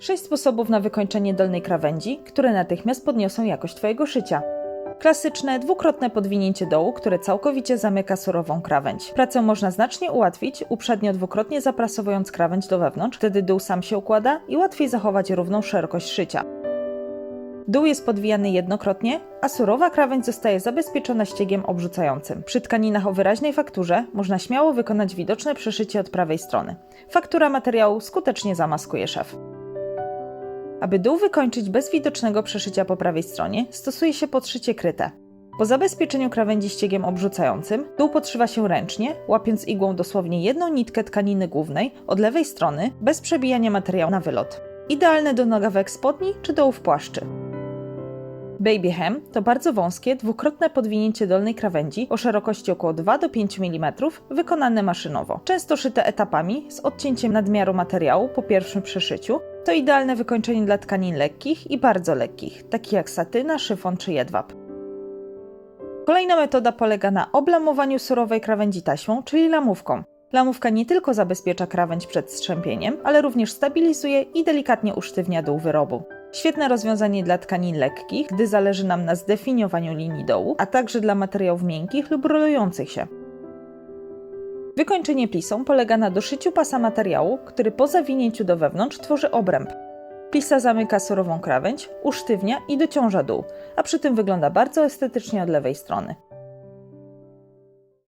6 sposobów na wykończenie dolnej krawędzi, które natychmiast podniosą jakość Twojego szycia. Klasyczne, dwukrotne podwinięcie dołu, które całkowicie zamyka surową krawędź. Pracę można znacznie ułatwić, uprzednio dwukrotnie zaprasowując krawędź do wewnątrz, wtedy dół sam się układa i łatwiej zachować równą szerokość szycia. Dół jest podwijany jednokrotnie, a surowa krawędź zostaje zabezpieczona ściegiem obrzucającym. Przy tkaninach o wyraźnej fakturze można śmiało wykonać widoczne przeszycie od prawej strony. Faktura materiału skutecznie zamaskuje szef. Aby dół wykończyć bez widocznego przeszycia po prawej stronie, stosuje się podszycie kryte. Po zabezpieczeniu krawędzi ściegiem obrzucającym, dół podszywa się ręcznie, łapiąc igłą dosłownie jedną nitkę tkaniny głównej od lewej strony, bez przebijania materiału na wylot. Idealne do nogawek spodni czy dołów płaszczy. Baby hem to bardzo wąskie, dwukrotne podwinięcie dolnej krawędzi o szerokości około 2 do 5 mm, wykonane maszynowo. Często szyte etapami z odcięciem nadmiaru materiału po pierwszym przeszyciu. To idealne wykończenie dla tkanin lekkich i bardzo lekkich, takich jak satyna, szyfon czy jedwab. Kolejna metoda polega na oblamowaniu surowej krawędzi taśmą, czyli lamówką. Lamówka nie tylko zabezpiecza krawędź przed strzępieniem, ale również stabilizuje i delikatnie usztywnia dół wyrobu. Świetne rozwiązanie dla tkanin lekkich, gdy zależy nam na zdefiniowaniu linii dołu, a także dla materiałów miękkich lub rolujących się. Wykończenie plisą polega na doszyciu pasa materiału, który po zawinięciu do wewnątrz tworzy obręb. Plisa zamyka surową krawędź, usztywnia i dociąża dół, a przy tym wygląda bardzo estetycznie od lewej strony.